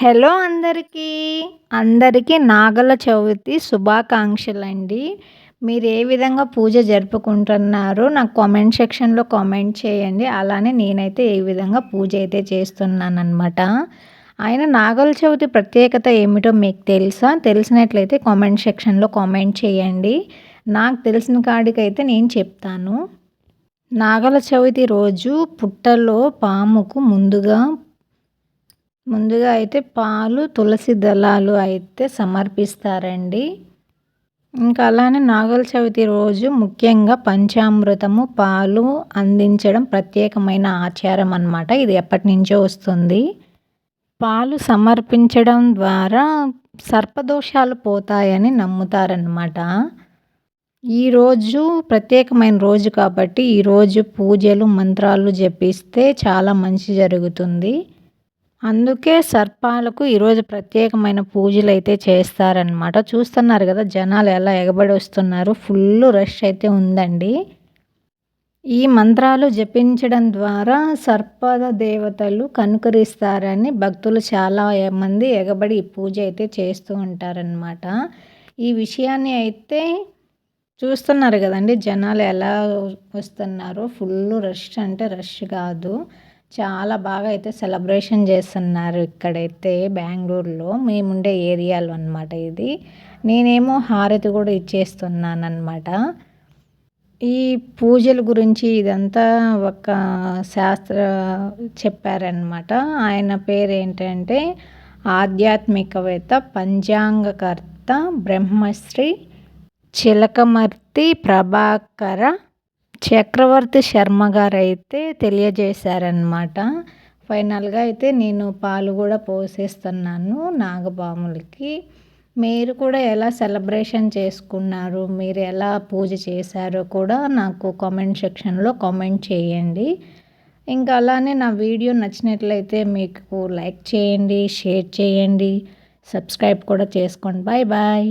Hello అందరికీ. అందరికీ నాగల చవితి శుభాకాంక్షలు అండి మీరు ఏ విధంగా పూజ జరుపుకుంటున్నారో నాకు కామెంట్ సెక్షన్లో కామెంట్ చేయండి. అలానే నేనైతే ఏ విధంగా పూజ అయితే చేస్తున్నాను అనమాట ఆయన నాగల చవితి ప్రత్యేకత ఏమిటో మీకు తెలుసా? తెలిసినట్లయితే కామెంట్ సెక్షన్లో కామెంట్ చేయండి. నాకు తెలిసిన కాడికైతే నేను చెప్తాను. నాగల చవితి రోజు పుట్టలో పాముకు ముందుగా ముందుగా అయితే పాలు తులసి దళాలు అయితే సమర్పిస్తారండి. ఇంకా అలానే నాగల చవితి రోజు ముఖ్యంగా పంచామృతము పాలు అందించడం ప్రత్యేకమైన ఆచారం అన్నమాట. ఇది ఎప్పటి నుంచో వస్తుంది. పాలు సమర్పించడం ద్వారా సర్పదోషాలు పోతాయని నమ్ముతారనమాట ఈరోజు ప్రత్యేకమైన రోజు కాబట్టి ఈరోజు పూజలు మంత్రాలు జపిస్తే చాలా మంచి జరుగుతుంది. అందుకే సర్పాలకు ఈరోజు ప్రత్యేకమైన పూజలు అయితే చేస్తారనమాట చూస్తున్నారు కదా జనాలు ఎలా ఎగబడి వస్తున్నారు. ఫుల్ రష్ అయితే ఉందండి. ఈ మంత్రాలు జపించడం ద్వారా సర్పద దేవతలు కనుకరిస్తారని భక్తులు చాలా మంది ఎగబడి పూజ అయితే చేస్తూ ఉంటారనమాట ఈ విషయాన్ని అయితే చూస్తున్నారు కదండి జనాలు ఎలా వస్తున్నారో. ఫుల్ రష్ అంటే రష్ కాదు. చాలా బాగా అయితే సెలబ్రేషన్ చేస్తున్నారు ఇక్కడైతే బెంగళూరులో. మేముండే ఏరియాలో అనమాట ఇది. నేనేమో హారతి కూడా ఇచ్చేస్తున్నాను అనమాట ఈ పూజల గురించి ఇదంతా ఒక శాస్త్ర చెప్పారనమాట ఆయన పేరు ఏంటంటే ఆధ్యాత్మికవేత్త పంచాంగకర్త బ్రహ్మశ్రీ చిలకమర్తి ప్రభాకర చక్రవర్తి శర్మ గారు అయితే తెలియజేశారనమాట ఫైనల్గా అయితే నేను పాలు కూడా పోసేస్తున్నాను నాగబాములకి. మీరు కూడా ఎలా సెలబ్రేషన్ చేసుకున్నారు? మీరు ఎలా పూజ చేశారో కూడా నాకు కామెంట్ సెక్షన్లో కామెంట్ చేయండి. ఇంకా అలానే నా వీడియో నచ్చినట్లయితే మీకు లైక్ చేయండి షేర్ చేయండి. సబ్స్క్రైబ్ కూడా చేసుకోండి. Bye bye.